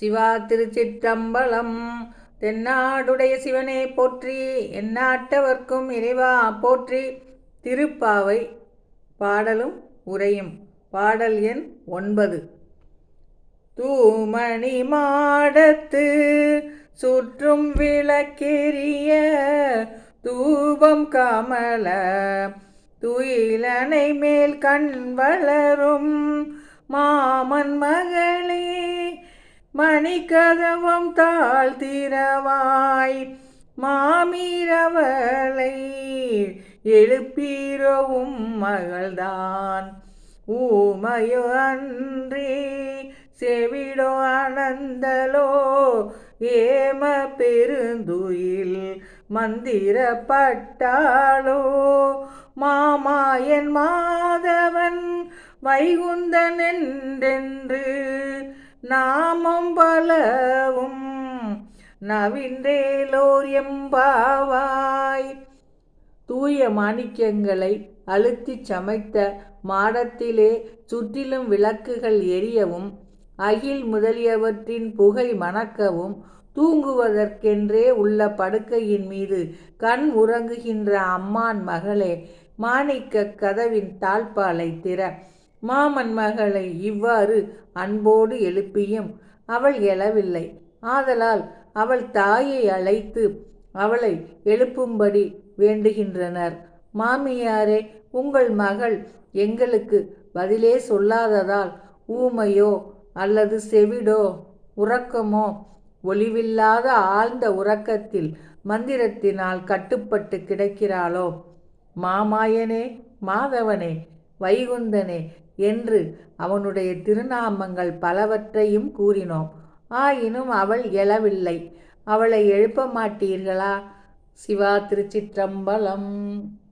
சிவா திருச்சிற்றம்பலம். தென்னாடுடைய சிவனை போற்றி எந்நாட்டவர்க்கும் இறைவா போற்றி. திருப்பாவை பாடலும் உரையும். பாடல் எண் ஒன்பது. தூமணி மாடத்து சுற்றும் விளக்கெரிய தூபம் கமல துயிலனை மேல் கண் வளரும் மாமன் மகள் மணிக்கதவம் தாழ்த்திரவாய். மாமீரவளை எழுப்பீரவும் மகள்தான். ஊமையோ அன்றி செவிடோ அனந்தலோ ஏம பெருந்துயில் மந்திரப்பட்டாளோ. மாமாயன் மாதவன் வைகுந்தன் என்றென்று நாமம் பலவும் நவின்றேலோர் எம்பாவாய். தூய மாணிக்கங்களை அழுத்திச் சமைத்த மாடத்திலே சுற்றிலும் விளக்குகள் எரியவும் அகில் முதலியவற்றின் புகை மணக்கவும் தூங்குவதற்கென்றே உள்ள படுக்கையின் மீது கண் உறங்குகின்ற அம்மான் மகளே மாணிக்க கதவின் தாழ்பாலை திற மாமன் மகளை இவ்வாறு அன்போடு எழுப்பியும் அவள் எழவில்லை. ஆதலால் அவள் தாயை அழைத்து அவளை எழுப்பும்படி வேண்டுகின்றனர். மாமியாரே உங்கள் மகள் எங்களுக்கு பதிலே சொல்லாததால் ஊமையோ அல்லது செவிடோ உறக்கமோ ஒளிவில்லாத ஆழ்ந்த உறக்கத்தில் மந்திரத்தினால் கட்டுப்பட்டு கிடக்கிறாளோ? மாமாயனே மாதவனே வைகுந்தனே என்று அவனுடைய திருநாமங்கள் பலவற்றையும் கூறினோம். ஆயினும் அவள் எழவில்லை. அவளை எழுப்ப மாட்டீர்களா? சிவா திருச்சிற்றம்பலம்.